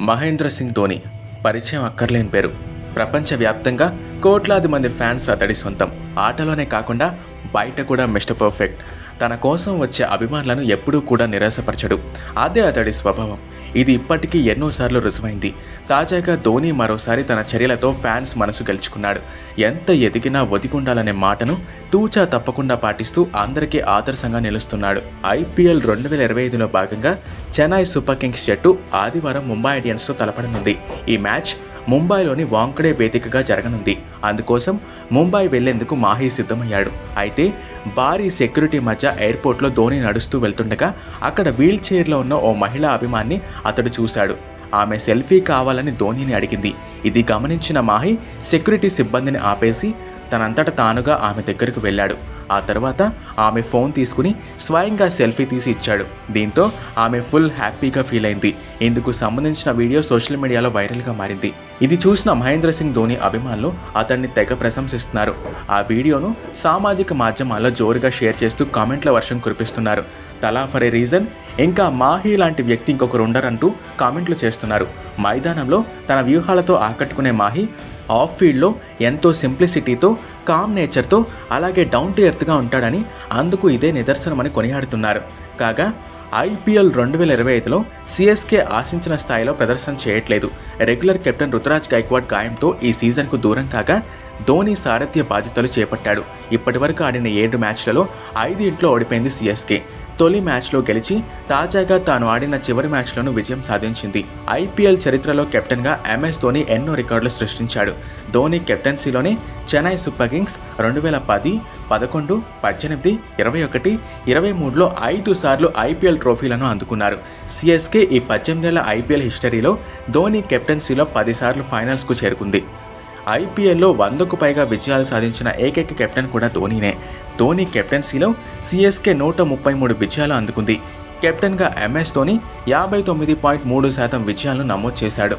మహేంద్ర సింగ్ ధోని పరిచయం అక్కర్లేని పేరు. ప్రపంచవ్యాప్తంగా కోట్లాది మంది ఫ్యాన్స్ అతడి సొంతం. ఆటలోనే కాకుండా బయట కూడా మిస్టర్ పర్ఫెక్ట్. తన కోసం వచ్చే అభిమానులను ఎప్పుడూ కూడా నిరాశపరచడు. అదే అతడి స్వభావం. ఇది ఇప్పటికీ ఎన్నోసార్లు రుజువైంది. తాజాగా ధోని మరోసారి తన చర్యలతో ఫ్యాన్స్ మనసు గెలుచుకున్నాడు. ఎంత ఎదిగినా ఒదిగుండాలనే మాటను తూచా తప్పకుండా పాటిస్తూ అందరికీ ఆదర్శంగా నిలుస్తున్నాడు. ఐపీఎల్ రెండు వేల ఇరవై ఐదులో భాగంగా చెన్నై సూపర్ కింగ్స్ జట్టు ఆదివారం ముంబై ఇండియన్స్తో తలపడనుంది. ఈ మ్యాచ్ ముంబైలోని వాంకడే వేదికగా జరగనుంది. అందుకోసం ముంబై వెళ్ళేందుకు మాహీ సిద్ధమయ్యాడు. అయితే భారీ సెక్యూరిటీ మధ్య ఎయిర్పోర్ట్లో ధోని నడుస్తూ వెళ్తుండగా అక్కడ వీల్ చైర్లో ఉన్న ఓ మహిళా అభిమాన్ని అతడు చూశాడు. ఆమె సెల్ఫీ కావాలని ధోనిని అడిగింది. ఇది గమనించిన మాహి సెక్యూరిటీ సిబ్బందిని ఆపేసి తనంతట తానుగా ఆమె దగ్గరకు వెళ్ళాడు. ఆ తర్వాత ఆమె ఫోన్ తీసుకుని స్వయంగా సెల్ఫీ తీసి ఇచ్చాడు. దీంతో ఆమె ఫుల్ హ్యాపీగా ఫీల్ అయింది. ఇందుకు సంబంధించిన వీడియో సోషల్ మీడియాలో వైరల్గా మారింది. ఇది చూసిన మహేంద్ర సింగ్ ధోని అభిమానులు అతన్ని తెగ ప్రశంసిస్తున్నారు. ఆ వీడియోను సామాజిక మాధ్యమాల్లో జోరుగా షేర్ చేస్తూ కామెంట్ల వర్షం కురిపిస్తున్నారు. తలా ఫర్ ఏ రీజన్ ఇంకా మాహి లాంటి వ్యక్తి ఇంకొకరు ఉండరంటూ కామెంట్లు చేస్తున్నారు. మైదానంలో తన వ్యూహాలతో ఆకట్టుకునే మాహి ఆఫ్ ఫీల్డ్లో ఎంతో సింప్లిసిటీతో కామ్ నేచర్తో అలాగే డౌన్ టు ఎర్త్గా ఉంటాడని అందుకు ఇదే నిదర్శనమని కొనియాడుతున్నారు. కాగా ఐపీఎల్ రెండు వేల ఇరవై ఐదులో సిఎస్కే ఆశించిన స్థాయిలో ప్రదర్శన చేయట్లేదు. రెగ్యులర్ కెప్టెన్ రుతురాజ్ గైక్వాడ్ గాయంతో ఈ సీజన్కు దూరం కాగా ధోని సారథ్య బాధ్యతలు చేపట్టాడు. ఇప్పటివరకు ఆడిన ఏడు మ్యాచ్లలో ఐదు ఇంట్లో ఓడిపోయింది సిఎస్కే తొలి మ్యాచ్లో గెలిచి తాజాగా తాను ఆడిన చివరి మ్యాచ్లోనూ విజయం సాధించింది. ఐపీఎల్ చరిత్రలో కెప్టెన్గా ఎంఎస్ ధోని ఎన్నో రికార్డులు సృష్టించాడు. ధోని కెప్టెన్సీలోనే చెన్నై సూపర్ కింగ్స్ రెండు వేల పది పదకొండు పద్దెనిమిది ఇరవై ఒకటి ఇరవై మూడులో ఐదు సార్లు ఐపీఎల్ ట్రోఫీలను అందుకున్నారు. సిఎస్కే ఈ పద్దెనిమిదేళ్ళ ఐపీఎల్ హిస్టరీలో ధోని కెప్టెన్సీలో పదిసార్లు ఫైనల్స్కు చేరుకుంది. ఐపీఎల్లో వందకు పైగా విజయాలు సాధించిన ఏకైక కెప్టెన్ కూడా ధోనీనే. ధోని కెప్టెన్సీలో సిఎస్కే నూట ముప్పై మూడు విజయాలు అందుకుంది. కెప్టెన్గా ఎంఎస్ ధోని యాభై తొమ్మిది పాయింట్ మూడు శాతం విజయాలను నమోదు చేశాడు.